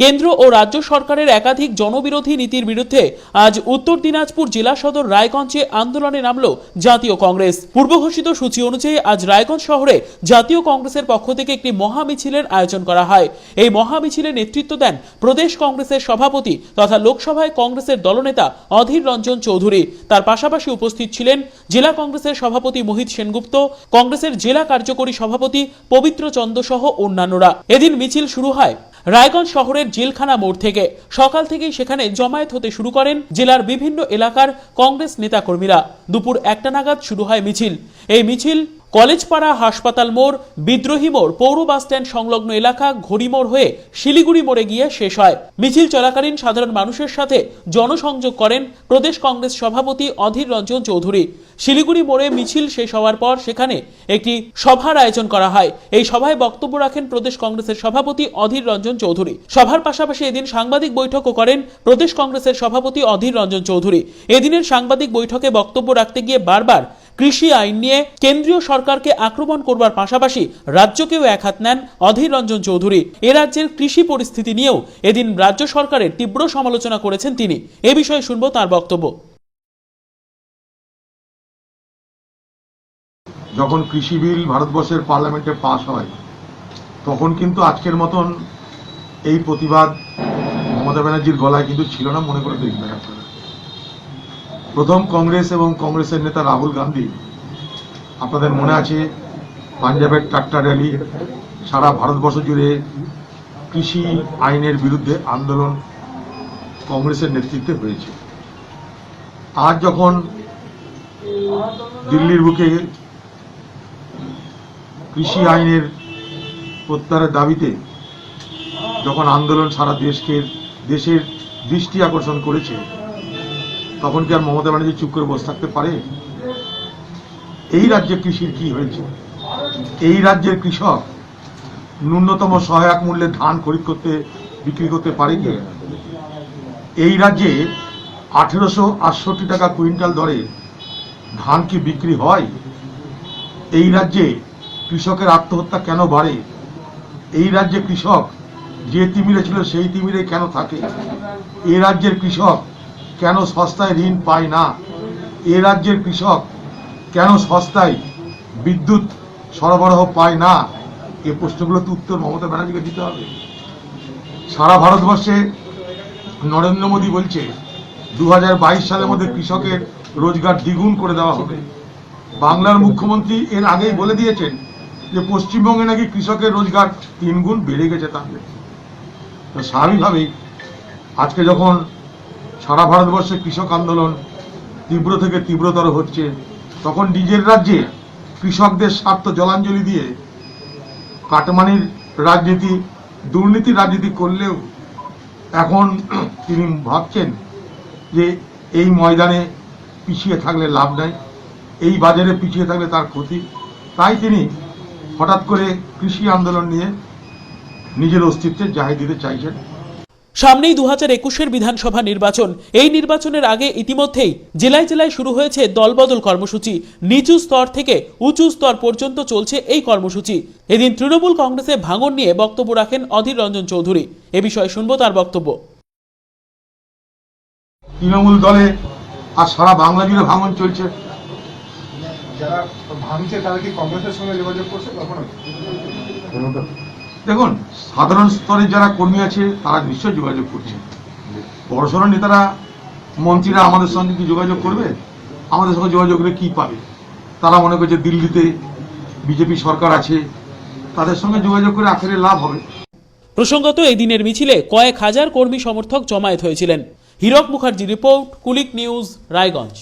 কেন্দ্র ও রাজ্য সরকারের একাধিক জনবিরোধী নীতির বিরুদ্ধে আজ উত্তর দিনাজপুর জেলা সদর রায়গঞ্জে আন্দোলনে নামল জাতীয় কংগ্রেস। পূর্বঘোষিত সূচি অনুযায়ী আজ রায়গঞ্জ শহরে জাতীয় কংগ্রেসের পক্ষ থেকে একটি মহা মিছিলের আয়োজন করা হয়। এই মহা মিছিলে নেতৃত্ব দেন প্রদেশ কংগ্রেসের সভাপতি তথা লোকসভায় কংগ্রেসের দলনেতা অধীর রঞ্জন চৌধুরী। তার পাশাপাশি উপস্থিত ছিলেন জেলা কংগ্রেসের সভাপতি মোহিত সেনগুপ্ত, কংগ্রেসের জেলা কার্যকরী সভাপতি পবিত্র চন্দ্র সহ অন্যান্যরা। এদিন মিছিল শুরু হয়। রায়গঞ্জ শহরের জেলখানা মোড় থেকে সকাল থেকেই সেখানে জমায়েত হতে শুরু করেন জেলার বিভিন্ন এলাকার কংগ্রেস নেতাকর্মীরা। দুপুর একটা নাগাদ শুরু হয় মিছিল। এই মিছিল কলেজপাড়া হাসপাতাল মোড়, বিদ্রোহী মোড়, পৌর বাসস্ট্যান্ড সংলগ্ন এলাকা ঘড়ি মোড় হয়ে শিলিগুড়ি মোড়ে গিয়ে শেষ হয়। মিছিল চলাকালীন সাধারণ মানুষের সাথে জনসংযোগ করেন প্রদেশ কংগ্রেস সভাপতি অধীর রঞ্জন চৌধুরী। শিলিগুড়ি মোড়ে মিছিল শেষ হওয়ার পর সেখানে একটি সভার আয়োজন করা হয়। এই সভায় বক্তব্য রাখেন প্রদেশ কংগ্রেসের সভাপতি অধীর রঞ্জন চৌধুরী। সভার পাশাপাশি এদিন সাংবাদিক বৈঠকও করেন প্রদেশ কংগ্রেসের সভাপতি অধীর রঞ্জন চৌধুরী। এদিনের সাংবাদিক বৈঠকে বক্তব্য রাখতে গিয়ে বারবার কৃষি আইন নিয়ে কেন্দ্রীয় সরকারকে আক্রমণ করবার পাশাপাশি রাজ্যকেও এক হাত নেন অধীর রঞ্জন চৌধুরী। এ রাজ্যের কৃষি পরিস্থিতি নিয়েও এদিন রাজ্য সরকারের তীব্র সমালোচনা করেছেন তিনি। এ বিষয়ে শুনব তার বক্তব্য। যখন কৃষি বিল ভারতবর্ষের পার্লামেন্টে পাস হয়, তখন কিন্তু আজকের মতন এই প্রতিবাদ মমতা ব্যানার্জির গলায় কিন্তু ছিল না, মনে করে দেখবেন আপনারা। প্রথম কংগ্রেস এবং কংগ্রেসের নেতা রাহুল গান্ধী, আপনাদের মনে আছে পাঞ্জাবের ট্রাক্টর র্যালি, সারা ভারতবর্ষ জুড়ে কৃষি আইনের বিরুদ্ধে আন্দোলন কংগ্রেসের নেতৃত্বে হয়েছে। আজ যখন দিল্লির বুকে কৃষি আইনের প্রত্যাহারের দাবিতে যখন আন্দোলন সারা দেশকে, দেশের দৃষ্টি আকর্ষণ করেছে তখন কি আর মমতা ব্যানার্জি চুপ করে বসে থাকতে পারে? এই রাজ্যে কৃষির কি হয়েছে? এই রাজ্যের কৃষক ন্যূনতম সহায়ক মূল্যে ধান খরিদ করতে, বিক্রি করতে পারে কি? এই রাজ্যে আঠেরোশো আটষট্টি টাকা কুইন্টাল দরে ধান কি বিক্রি হয়? এই রাজ্যে কৃষকের আত্মহত্যা কেন বাড়ে? এই রাজ্যে কৃষক যে তিমিরে ছিল সেই তিমিরে কেন থাকে? এ রাজ্যের কৃষক কেন সস্তায় ঋণ পায় না? এ রাজ্যের কৃষক কেন সস্তায় বিদ্যুৎ সরবরাহ পায় না? এ প্রশ্নগুলো তো উত্তর মমতা ব্যানার্জিকে দিতে হবে। সারা ভারতবর্ষে নরেন্দ্র মোদী বলছে দু হাজার বাইশ সালের মধ্যে কৃষকের রোজগার দ্বিগুণ করে দেওয়া হবে। বাংলার মুখ্যমন্ত্রী এর আগেই বলে দিয়েছেন যে, পশ্চিমবঙ্গে নাকি কৃষকের রোজগার তিন গুণ বেড়ে গেছে তাহলে। তো স্বাভাবিকভাবেই আজকে যখন সারা ভারতবর্ষে কৃষক আন্দোলন তীব্র থেকে তীব্রতর হচ্ছে। তখন নিজের রাজ্যে কৃষকদের স্বার্থ জলাঞ্জলি দিয়ে কাটমানির রাজনীতি, দুর্নীতির রাজনীতি করলেও এখন তিনি ভাবছেন যে এই ময়দানে পিছিয়ে থাকলে লাভ নাই, এই বাজারে পিছিয়ে থাকলে তার ক্ষতি। তাই তিনি হঠাৎ করে কৃষি আন্দোলন নিয়ে নিজের অস্তিত্বের জাহির দিতে চাইছেন। সামনেই দু হাজার একুশের বিধানসভা নির্বাচন। এই নির্বাচনের আগে ইতিমধ্যেই জেলায় জেলায় শুরু হয়েছে দলবদল কর্মসূচি। নিচু স্তর থেকে উঁচু স্তর পর্যন্ত চলছে এই কর্মসূচি। এদিন তৃণমূল কংগ্রেসে ভাঙন নিয়ে বক্তব্য রাখেন অধীর রঞ্জন চৌধুরী। এ বিষয়ে শুনব তার বক্তব্য। তৃণমূল দলে আর সারা বাংলা জুড়ে ভাঙন চলছে। যারা ভাঙছে তারা কি কংগ্রেসের সঙ্গে যোগাযোগ করছে কখনো? দেখুন, সাধারণ স্তরে যারা কর্মী আছে, তারা নিশ্চয়ই যোগাযোগ করছে। বড়সড় নেতারা, মন্ত্রীরা আমাদের সঙ্গে কি যোগাযোগ করবে? আমাদের সঙ্গে যোগাযোগ করে কি পাবে? তারা মনে করছে দিল্লিতে বিজেপি সরকার আছে, তাদের সঙ্গে যোগাযোগ করে আখেরে লাভ হবে। প্রসঙ্গত, এই দিনের মিছিলে কয়েক হাজার কর্মী সমর্থক জমায়েত হয়েছিলেন। Hirak Mukherjee report, Kulik news, Raiganj.